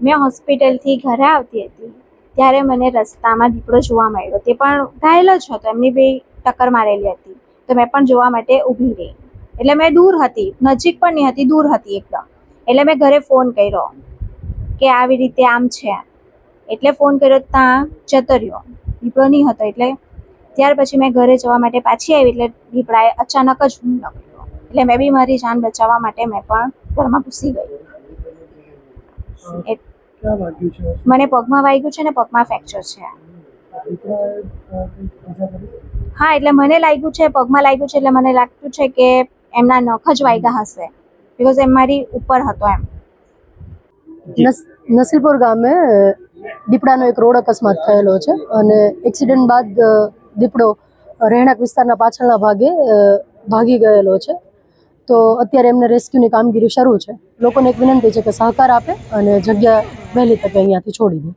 મેં હોસ્પિટલથી ઘરે આવતી હતી. ત્યારે મને રસ્તામાં દીપડો જોવા મળ્યો. તે પણ ઘાયલ જ હતો. એમની બે ટક્કર મારેલી હતી. તો મેં પણ જોવા માટે ઊભી રહી. એટલે મેં દૂર હતી. નજીક પણ નહીં હતી, દૂર હતી એકદમ. એટલે મેં ઘરે ફોન કર્યો કે આવી રીતે આમ છે. એટલે ફોન કર્યો ત્યાં જતો રહ્યો દીપડો નહીં હતો એટલે ત્યાર પછી મેં ઘરે જવા માટે પાછી આવી. એટલે દીપડાએ અચાનક જ હુમલો કર્યો એટલે મેં બી મારી જાન બચાવવા માટે મેં પણ ઘરમાં ઘૂસી ગઈ. મને પગમાં વાગ્યું છે ને પગમાં ફ્રેક્ચર છે. હા એટલે મને લાગ્યું છે પગમાં લાગ્યું છે એટલે મને લાગતું છે કે એમના નખ જ વાગ્યા હશે. બિકોઝ એમ મારી ઉપર હતો એમ. નસ નસીલપુર ગામે દીપડાનો એક રોડ અકસ્માત થયેલો છે અને એક્સિડન્ટ બાદ દીપડો રહેણાંક વિસ્તારના પાછળના ભાગે ભાગી ગયેલો છે. તો અત્યારે એમને રેસ્ક્યુની કામગીરી શરૂ છે. લોકોને એક વિનંતી છે કે સહકાર આપે અને જગ્યા વહેલી તકે અહીંયાથી છોડી દે.